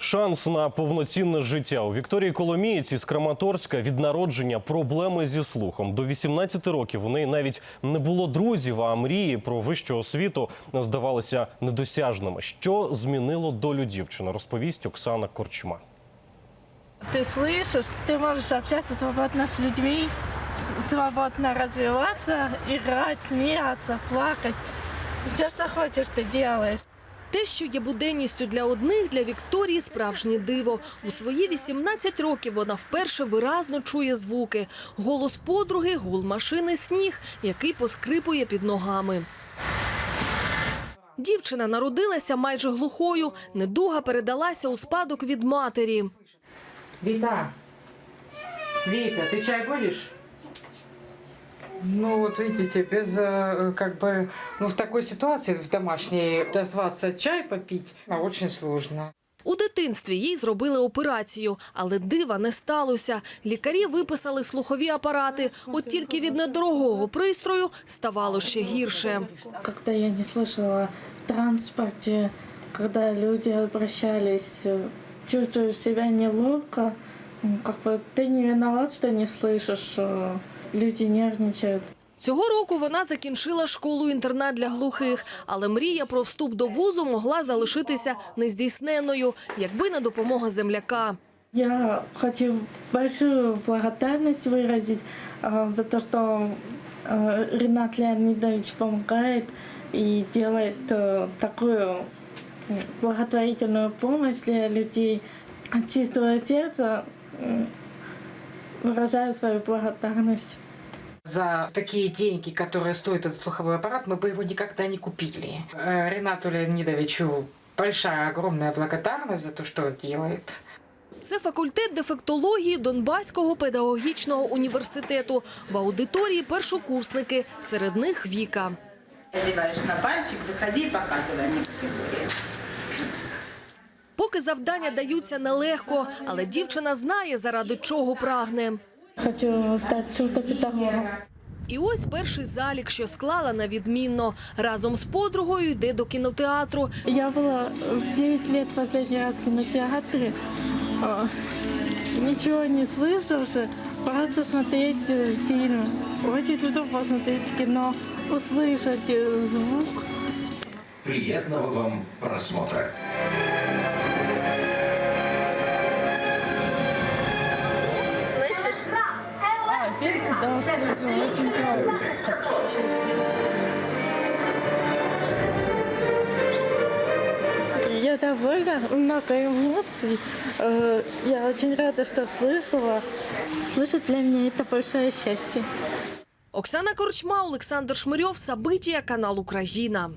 Шанс на повноцінне життя у Вікторії Коломієць із Краматорська від народження проблеми зі слухом. До 18 років у неї навіть не було друзів, а мрії про вищу освіту здавалися недосяжними. Що змінило долю дівчини, розповість Оксана Корчма. Ты слышишь, ты можешь общаться свободно с людьми, с- свободно развиваться, играть, смеяться, плакать. Все, что хочешь, ты делаешь. Те, що є буденністю для одних, для Вікторії справжнє диво. У свої 18 років вона вперше виразно чує звуки. Голос подруги, гул машини, сніг, який поскрипує під ногами. Дівчина народилася майже глухою. Недуга передалася у спадок від матері. Вита, Вита, ты чай будешь? Ну вот видите, без э, как бы, ну в такой ситуации в домашней дозваться чай попить, а очень сложно. У дитинстві їй зробили операцію, але дива не сталося. Лікарі виписали слухові апарати. От тільки від недорогого пристрою ставало ще гірше. Когда я не слышала в транспорте, когда люди обращались, э, чувствуешь себя неловко, м, как бы ты не виноват, что не слышишь, э, люди нервничают. Цього року вона закінчила школу-інтернат для глухих, але мрія про вступ до вузу могла залишитися нездійсненною, якби не допомога земляка. Я хочу большую благодарность выразить э, за то, что э, Ренат Леонидович помогает и делает э, такую м, благотворительную помощь для людей. От чистого сердца м, выражаю свою благодарность. За такие деньги, которые стоит этот слуховой аппарат, мы бы его никогда не купили. Э, Ренату Леонидовичу большая, огромная благодарность за то, что он делает. Це факультет дефектології Донбаського педагогічного університету. В аудиторії першокурсники, серед них Віка. Одеваешь на пальчик, выходи и показывай мне категории. Поки завдання даються нелегко, але дівчина знає, заради чого прагне. Хочу стать сурдопедагогом. І ось перший залік, що склала на відмінно. Разом з подругою йде до кінотеатру. Я была в 9 лет последний раз в кинотеатре. А, Ничего не слышавши, просто смотреть э, фильм. Очень жду посмотреть кино, услышать э, звук. Приятного вам просмотра. Да, слышу, очень Я довольна, много эмоций. Э, Я очень рада, что слышала. Слышать для меня это большое счастье. Оксана Корчма, Олександр Шмирьов, Сабитія, канал Україна.